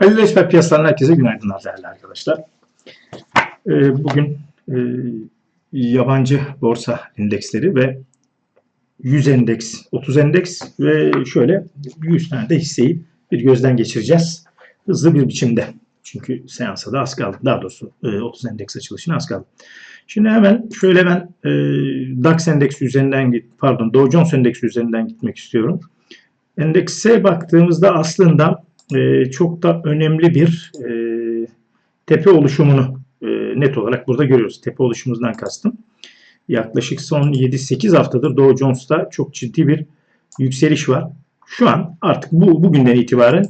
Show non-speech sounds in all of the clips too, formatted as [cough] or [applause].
Ali Leşber piyasalarından herkese günaydınlar değerli arkadaşlar. Ee, Bugün e, yabancı borsa endeksleri ve 100 endeks, 30 endeks ve şöyle 100 tane de hisseyi bir gözden geçireceğiz. Hızlı bir biçimde. Çünkü seansa da az kaldı. Daha doğrusu e, 30 endeks açılışına az kaldı. Şimdi hemen şöyle ben e, DAX endeksi üzerinden git, pardon Dow Jones endeksi üzerinden gitmek istiyorum. Endekse baktığımızda aslında e, çok da önemli bir e, tepe oluşumunu e, net olarak burada görüyoruz. Tepe oluşumuzdan kastım. Yaklaşık son 7-8 haftadır Dow Jones'ta çok ciddi bir yükseliş var. Şu an artık bu bugünden itibaren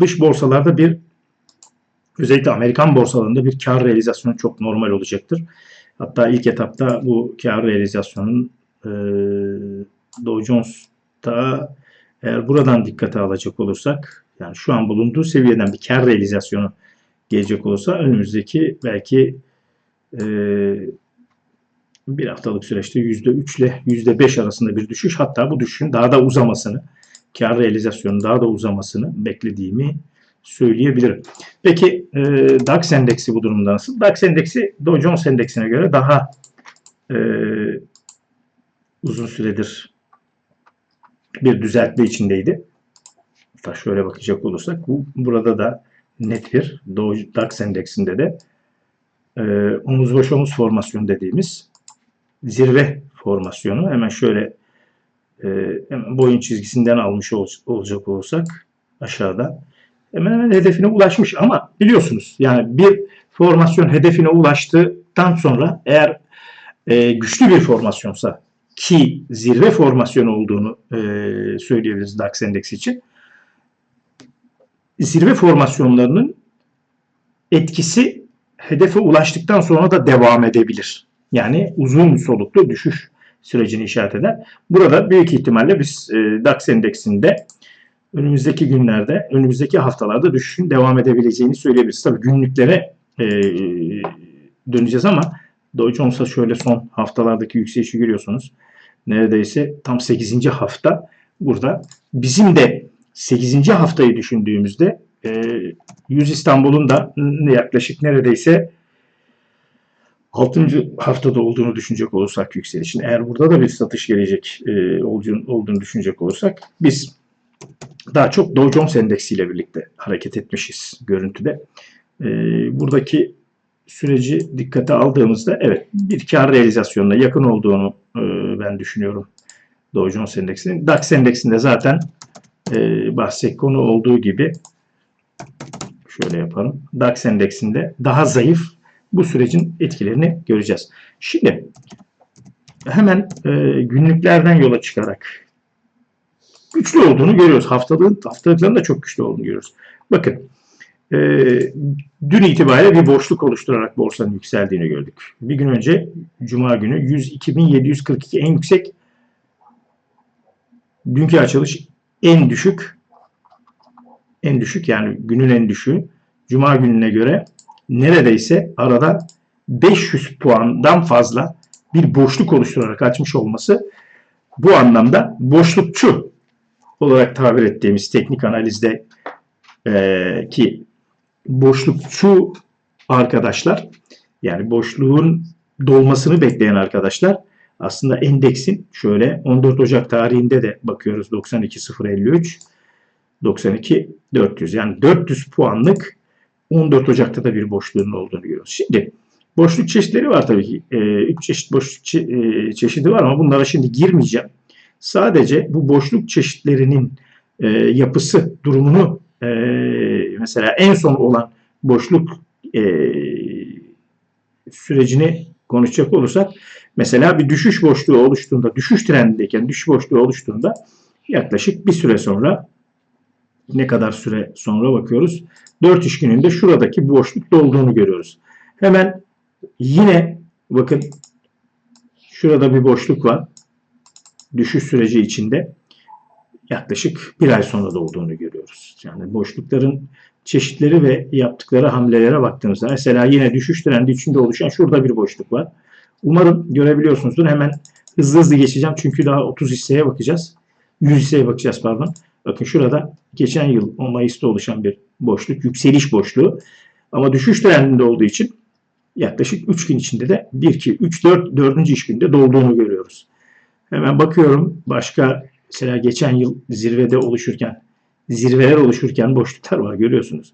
dış borsalarda bir özellikle Amerikan borsalarında bir kar realizasyonu çok normal olacaktır. Hatta ilk etapta bu kar realizasyonun e, Dow Jones'ta eğer buradan dikkate alacak olursak yani şu an bulunduğu seviyeden bir kar realizasyonu gelecek olursa önümüzdeki belki e, bir haftalık süreçte %3 ile %5 arasında bir düşüş hatta bu düşüşün daha da uzamasını kar realizasyonun daha da uzamasını beklediğimi söyleyebilirim. Peki e, DAX endeksi bu durumda nasıl? DAX endeksi Dow Jones endeksine göre daha e, uzun süredir bir düzeltme içindeydi. Hatta şöyle bakacak olursak bu burada da net bir Dow DAX endeksinde de e, omuz baş omuz formasyon dediğimiz zirve formasyonu hemen şöyle e, boyun çizgisinden almış ol, olacak olursak aşağıda hemen hemen hedefine ulaşmış ama biliyorsunuz yani bir formasyon hedefine ulaştıktan sonra eğer e, güçlü bir formasyonsa ki zirve formasyonu olduğunu e, söyleyebiliriz DAX endeksi için. Zirve formasyonlarının etkisi hedefe ulaştıktan sonra da devam edebilir. Yani uzun soluklu düşüş sürecini işaret eder. Burada büyük ihtimalle biz e, DAX endeksinde önümüzdeki günlerde, önümüzdeki haftalarda düşüşün devam edebileceğini söyleyebiliriz. Tabii günlüklere e, döneceğiz ama Dow Jones'a şöyle son haftalardaki yükselişi görüyorsunuz. Neredeyse tam 8. hafta burada. Bizim de 8. haftayı düşündüğümüzde e, 100 İstanbul'un da yaklaşık neredeyse 6. haftada olduğunu düşünecek olursak yükselişin eğer burada da bir satış gelecek e, olduğunu, düşünecek olursak biz daha çok Dow Jones endeksiyle birlikte hareket etmişiz görüntüde. E, buradaki süreci dikkate aldığımızda evet bir kar realizasyonuna yakın olduğunu e, ben düşünüyorum Dow Jones endeksinin. DAX endeksinde zaten e, bahse konu olduğu gibi şöyle yapalım. DAX endeksinde daha zayıf bu sürecin etkilerini göreceğiz. Şimdi hemen e, günlüklerden yola çıkarak güçlü olduğunu görüyoruz. Haftalığın, haftalıkların da çok güçlü olduğunu görüyoruz. Bakın e, dün itibariyle bir boşluk oluşturarak borsanın yükseldiğini gördük. Bir gün önce Cuma günü 102.742 en yüksek dünkü açılış en düşük en düşük yani günün en düşüğü. Cuma gününe göre neredeyse arada 500 puandan fazla bir boşluk oluşturarak açmış olması bu anlamda boşlukçu olarak tabir ettiğimiz teknik analizde e, ki boşlukçu arkadaşlar yani boşluğun dolmasını bekleyen arkadaşlar aslında endeksin şöyle 14 Ocak tarihinde de bakıyoruz 92.053 92.400 yani 400 puanlık 14 Ocak'ta da bir boşluğun olduğunu görüyoruz. Şimdi boşluk çeşitleri var tabii ki. 3 e, çeşit boşluk çe e, çeşidi var ama bunlara şimdi girmeyeceğim. Sadece bu boşluk çeşitlerinin e, yapısı, durumunu e, mesela en son olan boşluk e, sürecini konuşacak olursak mesela bir düşüş boşluğu oluştuğunda, düşüş trendindeyken düşüş boşluğu oluştuğunda yaklaşık bir süre sonra ne kadar süre sonra bakıyoruz. 4 iş gününde şuradaki boşluk dolduğunu görüyoruz. Hemen yine bakın şurada bir boşluk var. Düşüş süreci içinde yaklaşık bir ay sonra da olduğunu görüyoruz. Yani boşlukların çeşitleri ve yaptıkları hamlelere baktığımızda mesela yine düşüş trendi içinde oluşan şurada bir boşluk var. Umarım görebiliyorsunuzdur. Hemen hızlı hızlı geçeceğim çünkü daha 30 hisseye bakacağız. 100 hisseye bakacağız pardon. Bakın şurada geçen yıl o Mayıs'ta oluşan bir boşluk, yükseliş boşluğu. Ama düşüş trendinde olduğu için yaklaşık 3 gün içinde de 1, 2, 3, 4, 4. iş günde dolduğunu görüyoruz. Hemen bakıyorum başka mesela geçen yıl zirvede oluşurken, zirveler oluşurken boşluklar var görüyorsunuz.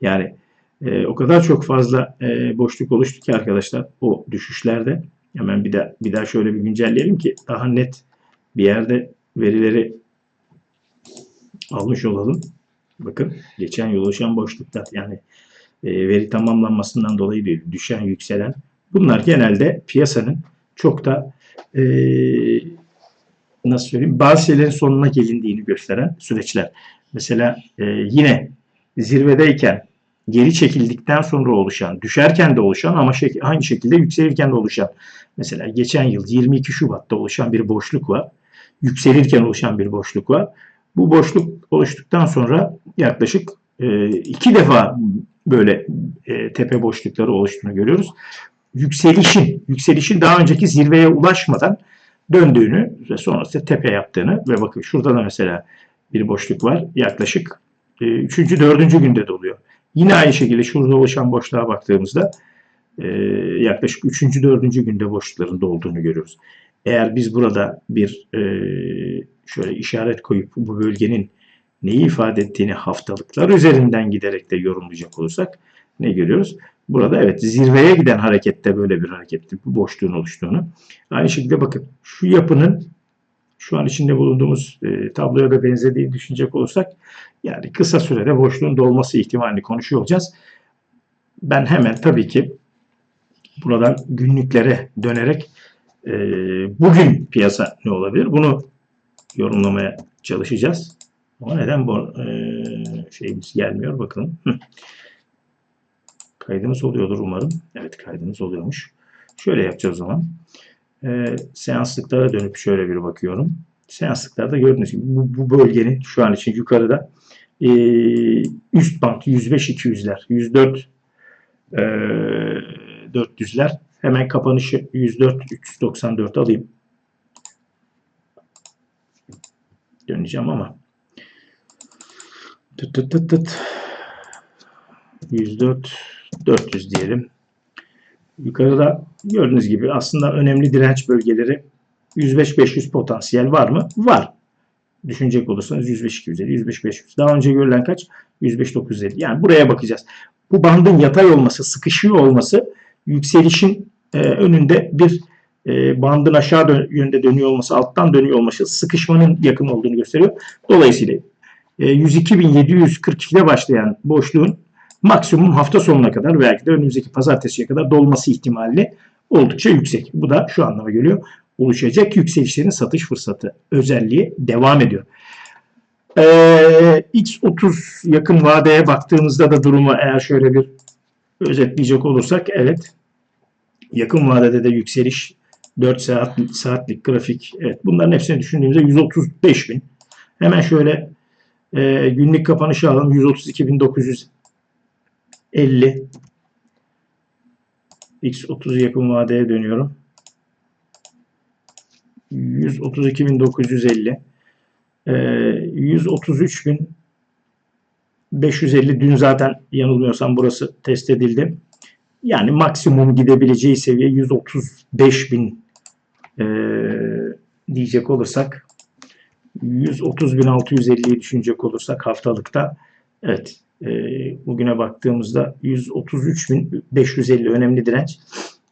Yani e, o kadar çok fazla e, boşluk oluştu ki arkadaşlar o düşüşlerde. Hemen bir daha, bir daha şöyle bir güncelleyelim ki daha net bir yerde verileri almış olalım. Bakın geçen yıl oluşan boşluklar yani e, veri tamamlanmasından dolayı değil, düşen, yükselen. Bunlar genelde piyasanın çok da e, nasıl söyleyeyim bazı şeylerin sonuna gelindiğini gösteren süreçler. Mesela e, yine zirvedeyken geri çekildikten sonra oluşan, düşerken de oluşan ama şek- aynı şekilde yükselirken de oluşan. Mesela geçen yıl 22 Şubat'ta oluşan bir boşluk var. Yükselirken oluşan bir boşluk var. Bu boşluk oluştuktan sonra yaklaşık e, iki defa böyle e, tepe boşlukları oluştuğunu görüyoruz. Yükselişin, yükselişin daha önceki zirveye ulaşmadan döndüğünü ve sonrasında tepe yaptığını ve bakın şurada da mesela bir boşluk var. Yaklaşık e, 3. 4. günde doluyor. Yine aynı şekilde şurada oluşan boşluğa baktığımızda e, yaklaşık 3. 4. günde boşlukların dolduğunu görüyoruz. Eğer biz burada bir e, şöyle işaret koyup bu bölgenin neyi ifade ettiğini haftalıklar üzerinden giderek de yorumlayacak olursak ne görüyoruz? Burada evet zirveye giden harekette böyle bir hareketli bu boşluğun oluştuğunu. Aynı şekilde bakın şu yapının şu an içinde bulunduğumuz e, tabloya da benzediğini düşünecek olursak yani kısa sürede boşluğun dolması ihtimalini konuşuyor olacağız. Ben hemen tabii ki buradan günlüklere dönerek e, bugün piyasa ne olabilir? Bunu yorumlamaya çalışacağız. Ama neden bu e, şeyimiz gelmiyor bakalım. Hı. Kaydımız oluyordur umarım. Evet kaydımız oluyormuş. Şöyle yapacağız o zaman. E, seanslıklara dönüp şöyle bir bakıyorum. Seanslıklarda gördüğünüz gibi bu, bu bölgenin şu an için yukarıda e, üst band 105-200'ler, 104 e, 400'ler. Hemen kapanışı 104-394 alayım. Döneceğim ama tıt tıt tıt tıt 104 400 diyelim. Yukarıda gördüğünüz gibi aslında önemli direnç bölgeleri 105-500 potansiyel var mı? Var. Düşünecek olursanız 105-250, 105-500. Daha önce görülen kaç? 105-950. Yani buraya bakacağız. Bu bandın yatay olması, sıkışıyor olması yükselişin e, önünde bir e, bandın aşağı dön- yönde dönüyor olması, alttan dönüyor olması sıkışmanın yakın olduğunu gösteriyor. Dolayısıyla e, 102.742'de başlayan boşluğun maksimum hafta sonuna kadar belki de önümüzdeki pazartesiye kadar dolması ihtimali oldukça yüksek. Bu da şu anlama geliyor. Oluşacak yükselişlerin satış fırsatı özelliği devam ediyor. Ee, X30 yakın vadeye baktığımızda da durumu eğer şöyle bir özetleyecek olursak evet yakın vadede de yükseliş 4 saat, saatlik grafik evet bunların hepsini düşündüğümüzde 135 bin. Hemen şöyle e, günlük kapanışı alalım 132.950 X30 yakın vadeye dönüyorum. 132.950 ee, 133.550 dün zaten yanılmıyorsam burası test edildi. Yani maksimum gidebileceği seviye 135.000 ee, diyecek olursak 130.650'yi düşünecek olursak haftalıkta evet e, bugüne baktığımızda 133.550 önemli direnç.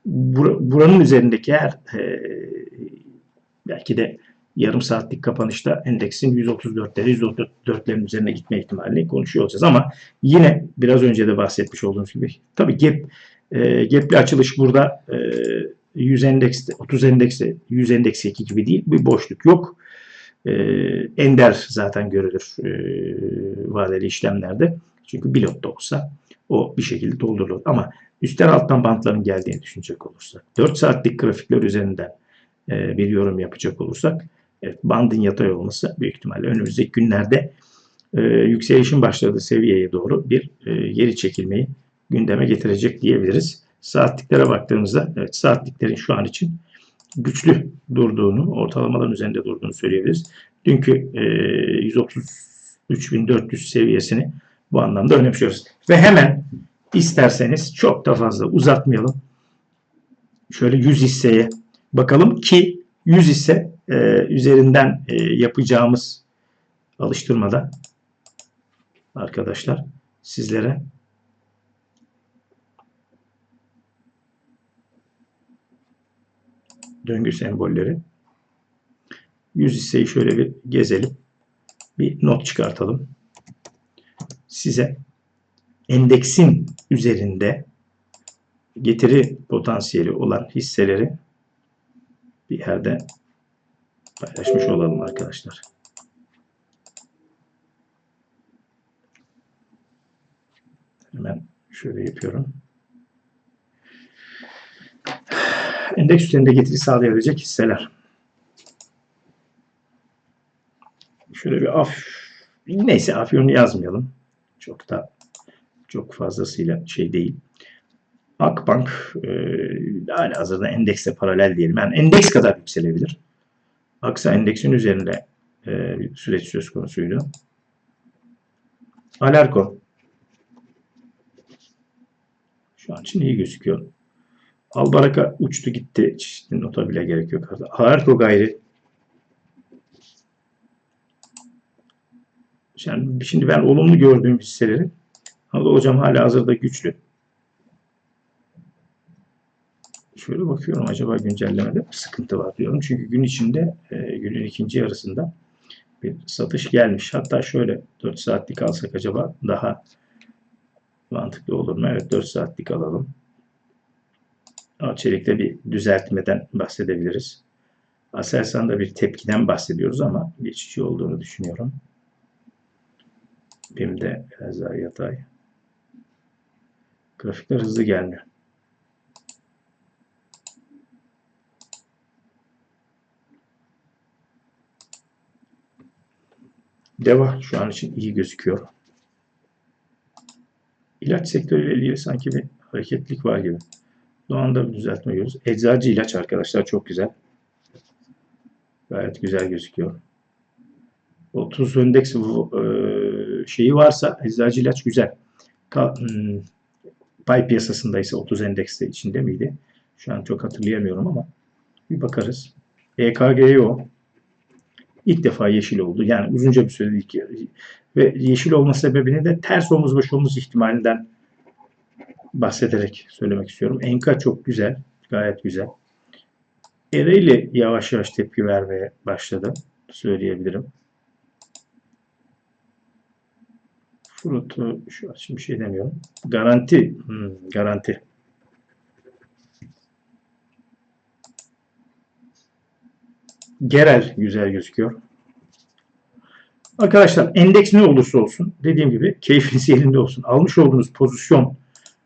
Bur- buranın üzerindeki her e, belki de yarım saatlik kapanışta endeksin 134'leri 134'lerin üzerine gitme ihtimalini konuşuyor olacağız. Ama yine biraz önce de bahsetmiş olduğumuz gibi tabii gap, e, gapli açılış burada e, 100 endekste, 30 endekste 100 endekseki gibi değil. Bir boşluk yok. E, ender zaten görülür e, vadeli işlemlerde. Çünkü bilot da olsa o bir şekilde doldurulur. Ama üstten alttan bantların geldiğini düşünecek olursak 4 saatlik grafikler üzerinden e, bir yorum yapacak olursak evet, bandın yatay olması büyük ihtimalle önümüzdeki günlerde e, yükselişin başladığı seviyeye doğru bir e, geri çekilmeyi gündeme getirecek diyebiliriz. Saatliklere baktığımızda evet saatliklerin şu an için güçlü durduğunu, ortalamaların üzerinde durduğunu söyleyebiliriz. Dünkü e, 3400 seviyesini bu anlamda önemsiyoruz. Ve hemen isterseniz çok da fazla uzatmayalım. Şöyle 100 hisseye bakalım ki 100 hisse e, üzerinden e, yapacağımız alıştırmada arkadaşlar sizlere döngü sembolleri 100 hisseyi şöyle bir gezelim. Bir not çıkartalım. Size endeksin üzerinde getiri potansiyeli olan hisseleri bir yerde paylaşmış olalım arkadaşlar. Hemen şöyle yapıyorum. Endeks üzerinde getiri sağlayabilecek hisseler. Şöyle bir af neyse afyonu yazmayalım. Çok da çok fazlasıyla şey değil. Akbank e, hala hazırda endekse paralel diyelim. Yani endeks kadar yükselebilir. Aksa endeksin üzerinde e, süreç söz konusuydu. Alarko şu an için iyi gözüküyor. Albaraka uçtu gitti. Çeşitli nota bile gerek yok. Alarko gayri Yani şimdi ben olumlu gördüğüm hisseleri Anadolu hocam hala hazırda güçlü. Şöyle bakıyorum acaba güncellemede sıkıntı var diyorum. Çünkü gün içinde e, günün ikinci yarısında bir satış gelmiş. Hatta şöyle 4 saatlik alsak acaba daha mantıklı olur mu? Evet 4 saatlik alalım. Çelik'te bir düzeltmeden bahsedebiliriz. Aselsan'da bir tepkiden bahsediyoruz ama geçici olduğunu düşünüyorum. BİM'de biraz daha yatay. Grafikler hızlı gelmiyor. Deva şu an için iyi gözüküyor. İlaç sektörüyle ilgili sanki bir hareketlik var gibi. Doğan'da bir düzeltme. Eczacı ilaç arkadaşlar çok güzel. Gayet güzel gözüküyor. 30 endeks e, şeyi varsa eczacı ilaç güzel. Hmm, pay piyasasında ise 30 endekste içinde miydi? Şu an çok hatırlayamıyorum ama bir bakarız. EKGO ilk defa yeşil oldu. Yani uzunca bir süre ilk ve yeşil olma sebebini de ters omuz baş omuz ihtimalinden bahsederek söylemek istiyorum. Enka çok güzel. Gayet güzel. Ereğli yavaş yavaş tepki vermeye başladı. Söyleyebilirim. Frutu şu bir şey demiyorum. Garanti. Hmm, garanti. Gerel güzel gözüküyor. Arkadaşlar endeks ne olursa olsun dediğim gibi keyfiniz [laughs] yerinde olsun. Almış olduğunuz pozisyon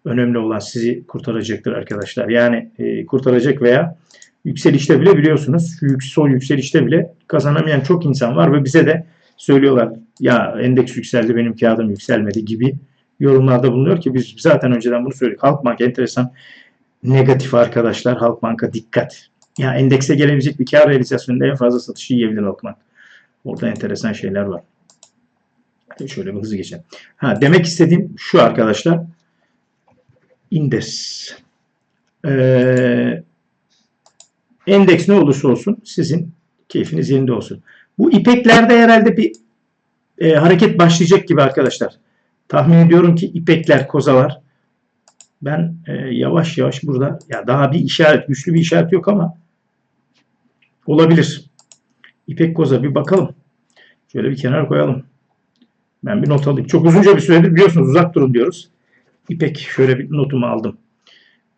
önemli olan sizi kurtaracaktır arkadaşlar. Yani e, kurtaracak veya yükselişte bile biliyorsunuz sol yükselişte bile kazanamayan çok insan var ve bize de söylüyorlar ya endeks yükseldi benim kağıdım yükselmedi gibi yorumlarda bulunuyor ki biz zaten önceden bunu söyledik. Halkbank enteresan negatif arkadaşlar. Halkbank'a dikkat. Ya endekse gelebilecek bir kar realizasyonunda en fazla satışı yiyebilir Halkbank. Orada enteresan şeyler var. Şöyle bir hızlı geçelim. Ha, demek istediğim şu arkadaşlar. Indeks. Ee, endeks ne olursa olsun sizin keyfiniz yerinde olsun. Bu ipeklerde herhalde bir e, hareket başlayacak gibi arkadaşlar. Tahmin ediyorum ki ipekler, kozalar. Ben e, yavaş yavaş burada ya daha bir işaret, güçlü bir işaret yok ama olabilir. İpek koza bir bakalım. Şöyle bir kenar koyalım. Ben bir not alayım. Çok uzunca bir süredir biliyorsunuz uzak durun diyoruz. İpek şöyle bir notumu aldım.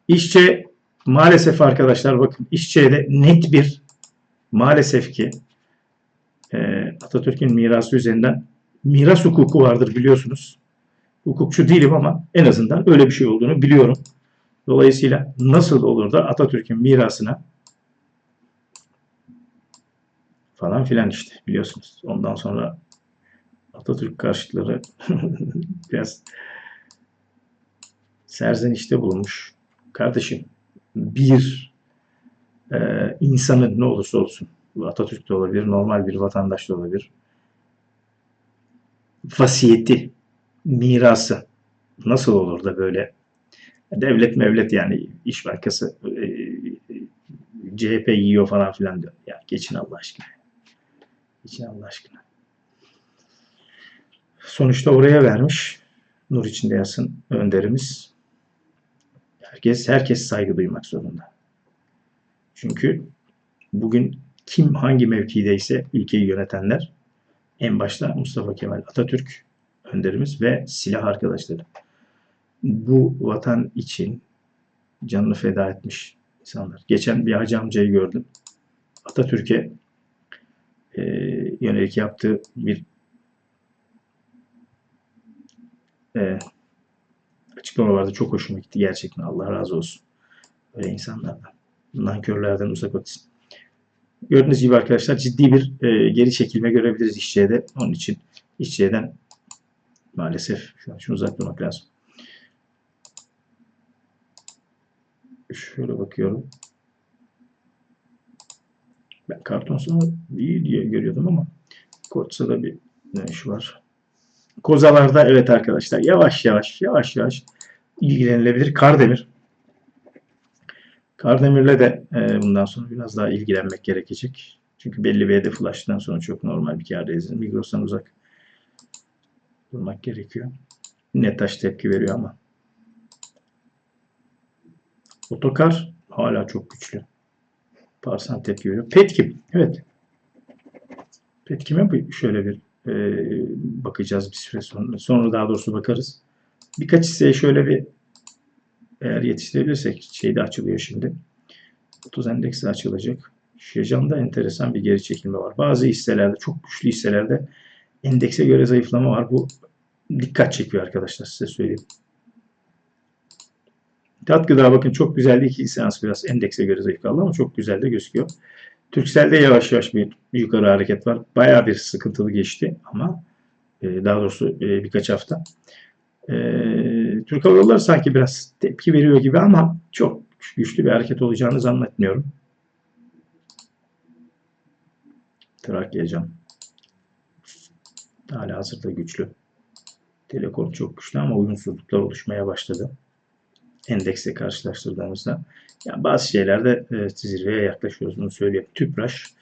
İşçe maalesef arkadaşlar bakın işçe'de net bir maalesef ki Atatürk'ün mirası üzerinden miras hukuku vardır biliyorsunuz. Hukukçu değilim ama en azından öyle bir şey olduğunu biliyorum. Dolayısıyla nasıl olur da Atatürk'ün mirasına falan filan işte biliyorsunuz. Ondan sonra Atatürk karşıtları [laughs] biraz serzenişte bulunmuş. Kardeşim bir e, insanın ne olursa olsun Atatürk de olabilir, normal bir vatandaş da olabilir. vasiyeti, mirası nasıl olur da böyle devlet mevlet yani İş Bankası e, CHP yiyor falan filan diyor. Ya geçin Allah aşkına. Geçin Allah aşkına. Sonuçta oraya vermiş. Nur içinde yatsın önderimiz. Herkes herkes saygı duymak zorunda. Çünkü bugün kim hangi mevkideyse ülkeyi yönetenler en başta Mustafa Kemal Atatürk önderimiz ve silah arkadaşları. Bu vatan için canını feda etmiş insanlar. Geçen bir hacı amcayı gördüm. Atatürk'e e, yönelik yaptığı bir e, açıklama vardı. Çok hoşuma gitti gerçekten. Allah razı olsun. Böyle insanlardan. Nankörlerden uzak olsun. Gördüğünüz gibi arkadaşlar ciddi bir e, geri çekilme görebiliriz işçiye Onun için işçiyeden maalesef şu an şunu uzak durmak lazım. Şöyle bakıyorum. Ben karton sonra iyi diye görüyordum ama Koç'ta da bir iş var. Kozalarda evet arkadaşlar yavaş yavaş yavaş yavaş ilgilenilebilir. Kardemir. Kardemir'le de e, bundan sonra biraz daha ilgilenmek gerekecek. Çünkü belli bir hedef ulaştıktan sonra çok normal bir kârdayız. Migros'tan uzak durmak gerekiyor. Netaş tepki veriyor ama. Otokar hala çok güçlü. Parsan tepki veriyor. Petkim. Evet. Petkim'e şöyle bir e, bakacağız bir süre sonra. Sonra daha doğrusu bakarız. Birkaç hisseye şöyle bir eğer yetiştirebilirsek şey de açılıyor şimdi. 30 endeksi açılacak. Şejan'da enteresan bir geri çekilme var. Bazı hisselerde, çok güçlü hisselerde endekse göre zayıflama var. Bu dikkat çekiyor arkadaşlar size söyleyeyim. Tat gıda bakın çok güzeldi. İki seans biraz endekse göre zayıf kaldı ama çok güzel de gözüküyor. Türksel'de yavaş yavaş bir yukarı hareket var. Bayağı bir sıkıntılı geçti ama e, daha doğrusu e, birkaç hafta. E, Türk Hava Yolları sanki biraz tepki veriyor gibi ama çok güçlü bir hareket olacağını zannetmiyorum. Trakya Cam. Hala hazırda güçlü. Telekom çok güçlü ama uyumsuzluklar oluşmaya başladı. Endekse karşılaştırdığımızda. Yani bazı şeylerde evet, zirveye yaklaşıyoruz bunu söyleyeyim. Tüpraş.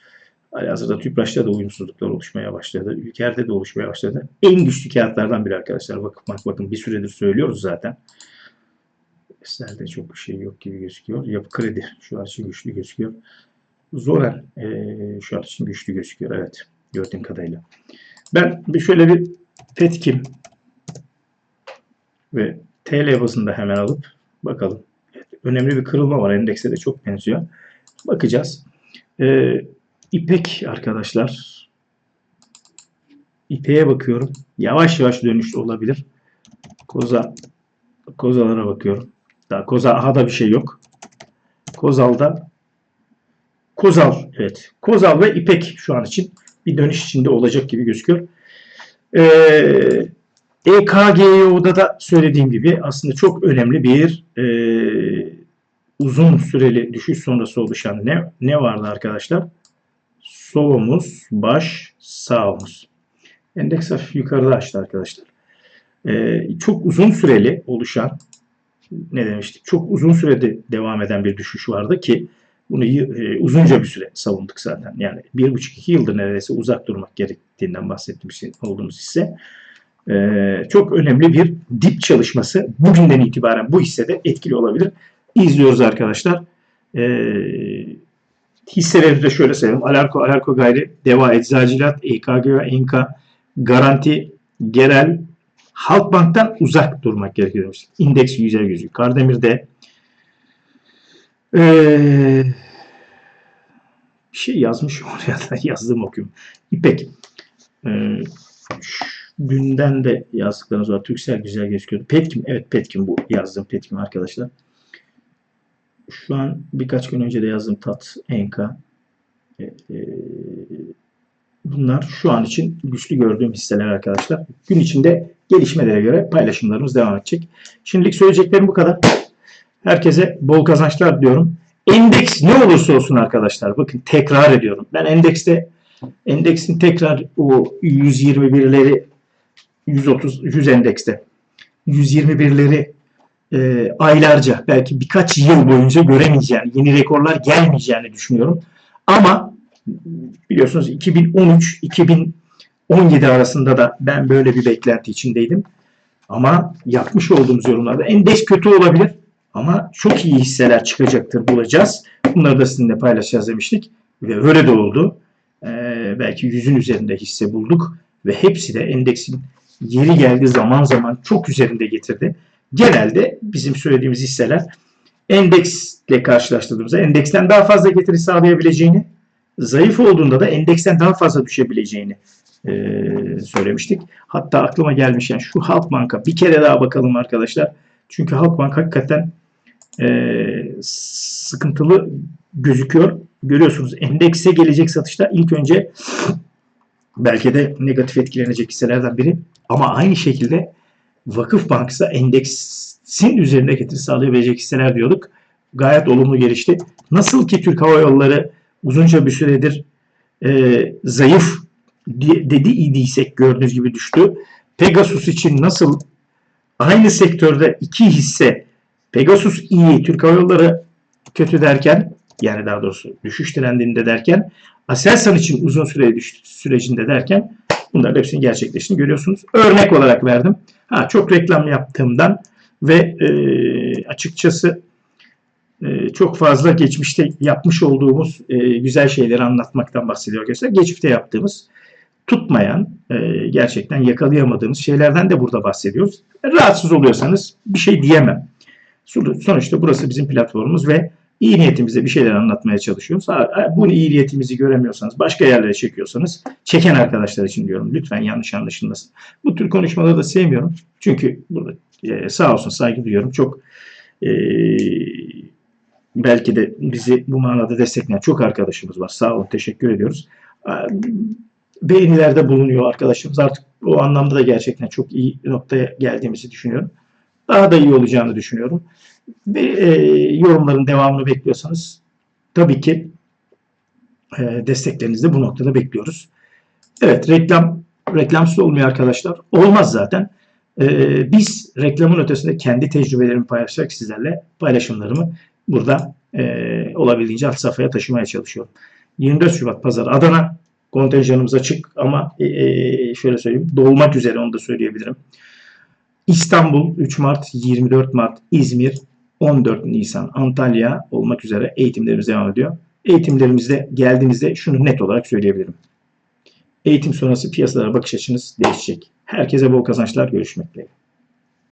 Halihazırda Tüpraş'ta da uyumsuzluklar oluşmaya başladı. Ülker'de de oluşmaya başladı. En güçlü kağıtlardan biri arkadaşlar. Bakın, bak, bakın bir süredir söylüyoruz zaten. Eslerde çok bir şey yok gibi gözüküyor. Yapı kredi şu an için güçlü gözüküyor. Zoren eee, şu an için güçlü gözüküyor. Evet. Gördüğüm kadarıyla. Ben bir şöyle bir Petkim ve TL bazında hemen alıp bakalım. Evet, önemli bir kırılma var. Endekse de çok benziyor. Bakacağız. Ee, İpek arkadaşlar. İpeğe bakıyorum. Yavaş yavaş dönüş olabilir. Koza Kozalara bakıyorum. Daha Koza Aha'da bir şey yok. Kozal'da Kozal evet. Kozal ve İpek şu an için bir dönüş içinde olacak gibi gözüküyor. Ee, EKGO'da da söylediğim gibi aslında çok önemli bir e, uzun süreli düşüş sonrası oluşan ne, ne vardı arkadaşlar? Sol omuz, baş, sağ omuz. Endeks hafif yukarıda açtı arkadaşlar. Ee, çok uzun süreli oluşan ne demiştik? Çok uzun sürede devam eden bir düşüş vardı ki bunu e, uzunca bir süre savunduk zaten. Yani bir buçuk iki yıldır neredeyse uzak durmak gerektiğinden bahsetmiş olduğumuz hisse. Ee, çok önemli bir dip çalışması bugünden itibaren bu hissede etkili olabilir. İzliyoruz arkadaşlar. Ee, hisseleri de şöyle sayalım. Alarko, Alarko Gayri, Deva, Eczacılat, EKG Enka, Garanti, Gerel, Halkbank'tan uzak durmak gerekiyor. İndeks yüzer gözü. Kardemir'de ee, bir şey yazmış [laughs] oraya da yazdım okuyayım. İpek. Ee, dünden de yazdıklarınız var. Türksel güzel gözüküyordu. Petkim. Evet Petkim bu yazdığım Petkim arkadaşlar. Şu an birkaç gün önce de yazdığım Tat, Enka. Ee, bunlar şu an için güçlü gördüğüm hisseler arkadaşlar. Gün içinde gelişmelere göre paylaşımlarımız devam edecek. Şimdilik söyleyeceklerim bu kadar. Herkese bol kazançlar diliyorum. Endeks ne olursa olsun arkadaşlar bakın tekrar ediyorum. Ben endekste endeksin tekrar o 121'leri 130 100 endekste 121'leri e, aylarca belki birkaç yıl boyunca göremeyeceğini, yeni rekorlar gelmeyeceğini düşünüyorum. Ama biliyorsunuz 2013 2017 arasında da ben böyle bir beklenti içindeydim. Ama yapmış olduğumuz yorumlarda endeks kötü olabilir ama çok iyi hisseler çıkacaktır bulacağız. Bunları da sizinle paylaşacağız demiştik ve öyle de oldu. Ee, belki yüzün üzerinde hisse bulduk ve hepsi de endeksin yeri geldi zaman zaman çok üzerinde getirdi. Genelde bizim söylediğimiz hisseler endeksle karşılaştırdığımızda endeksten daha fazla getiri sağlayabileceğini, zayıf olduğunda da endeksten daha fazla düşebileceğini e, söylemiştik. Hatta aklıma gelmişken şu Halkbank'a bir kere daha bakalım arkadaşlar. Çünkü Halkbank hakikaten e, sıkıntılı gözüküyor. Görüyorsunuz endekse gelecek satışta ilk önce belki de negatif etkilenecek hisselerden biri. Ama aynı şekilde Vakıf Bankası endeksin üzerinde getiri sağlayabilecek hisseler diyorduk. Gayet olumlu gelişti. Nasıl ki Türk Hava Yolları uzunca bir süredir e, zayıf dedi idiysek gördüğünüz gibi düştü. Pegasus için nasıl aynı sektörde iki hisse Pegasus iyi, Türk Hava Yolları kötü derken yani daha doğrusu düşüş trendinde derken Aselsan için uzun süre düşüş sürecinde derken bunların hepsinin gerçekleştiğini görüyorsunuz. Örnek olarak verdim. Ha, çok reklam yaptığımdan ve e, açıkçası e, çok fazla geçmişte yapmış olduğumuz e, güzel şeyleri anlatmaktan bahsediyor arkadaşlar. Geçmişte yaptığımız tutmayan, e, gerçekten yakalayamadığımız şeylerden de burada bahsediyoruz. Rahatsız oluyorsanız bir şey diyemem. Sonuçta burası bizim platformumuz ve iyi niyetimizle bir şeyler anlatmaya çalışıyoruz. Bu iyi niyetimizi göremiyorsanız, başka yerlere çekiyorsanız, çeken arkadaşlar için diyorum. Lütfen yanlış anlaşılmasın. Bu tür konuşmaları da sevmiyorum. Çünkü burada e, sağ olsun saygı duyuyorum. Çok e, belki de bizi bu manada destekleyen çok arkadaşımız var. Sağ olun, teşekkür ediyoruz. Beğenilerde bulunuyor arkadaşımız. Artık o anlamda da gerçekten çok iyi noktaya geldiğimizi düşünüyorum. Daha da iyi olacağını düşünüyorum. Ve e, yorumların devamını bekliyorsanız tabii ki e, desteklerinizi de bu noktada bekliyoruz. Evet reklam reklamsız olmuyor arkadaşlar. Olmaz zaten. E, biz reklamın ötesinde kendi tecrübelerimi paylaşarak sizlerle paylaşımlarımı burada e, olabildiğince alt safhaya taşımaya çalışıyorum. 24 Şubat Pazarı Adana kontenjanımız açık ama e, e, şöyle söyleyeyim dolmak üzere onu da söyleyebilirim. İstanbul 3 Mart, 24 Mart, İzmir, 14 Nisan, Antalya olmak üzere eğitimlerimiz devam ediyor. Eğitimlerimizde geldiğimizde şunu net olarak söyleyebilirim. Eğitim sonrası piyasalara bakış açınız değişecek. Herkese bol kazançlar. Görüşmek dileğiyle.